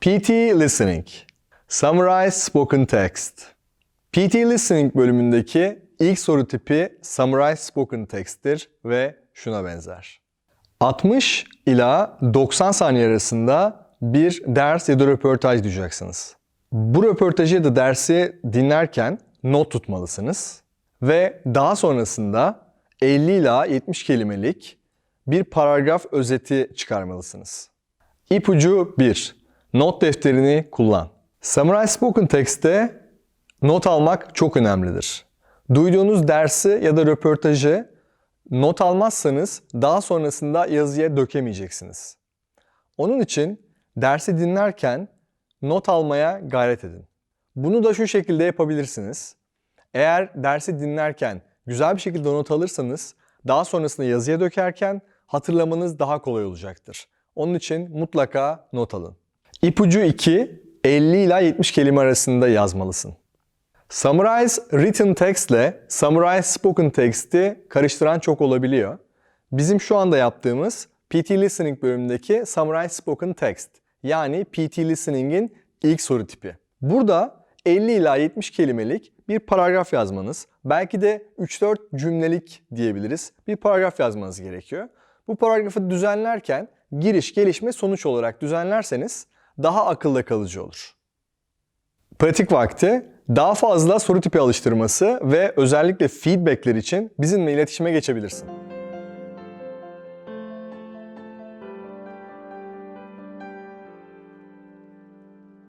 PT Listening Summarize Spoken Text PT Listening bölümündeki ilk soru tipi Summarize Spoken Text'tir ve şuna benzer. 60 ila 90 saniye arasında bir ders ya da röportaj duyacaksınız. Bu röportajı ya da dersi dinlerken not tutmalısınız ve daha sonrasında 50 ila 70 kelimelik bir paragraf özeti çıkarmalısınız. İpucu 1. Not defterini kullan. Summarize Spoken Text'te not almak çok önemlidir. Duyduğunuz dersi ya da röportajı not almazsanız daha sonrasında yazıya dökemeyeceksiniz. Onun için dersi dinlerken not almaya gayret edin. Bunu da şu şekilde yapabilirsiniz. Eğer dersi dinlerken güzel bir şekilde not alırsanız daha sonrasında yazıya dökerken hatırlamanız daha kolay olacaktır. Onun için mutlaka not alın. İpucu 2, 50 ila 70 kelime arasında yazmalısın. Summarize written text ile Summarize spoken text'i karıştıran çok olabiliyor. Bizim şu anda yaptığımız PT Listening bölümündeki Summarize spoken text yani PT Listening'in ilk soru tipi. Burada 50 ila 70 kelimelik bir paragraf yazmanız, belki de 3-4 cümlelik diyebiliriz bir paragraf yazmanız gerekiyor. Bu paragrafı düzenlerken giriş, gelişme, sonuç olarak düzenlerseniz daha akılda kalıcı olur. Pratik vakti daha fazla soru tipi alıştırması ve özellikle feedbackler için bizimle iletişime geçebilirsin.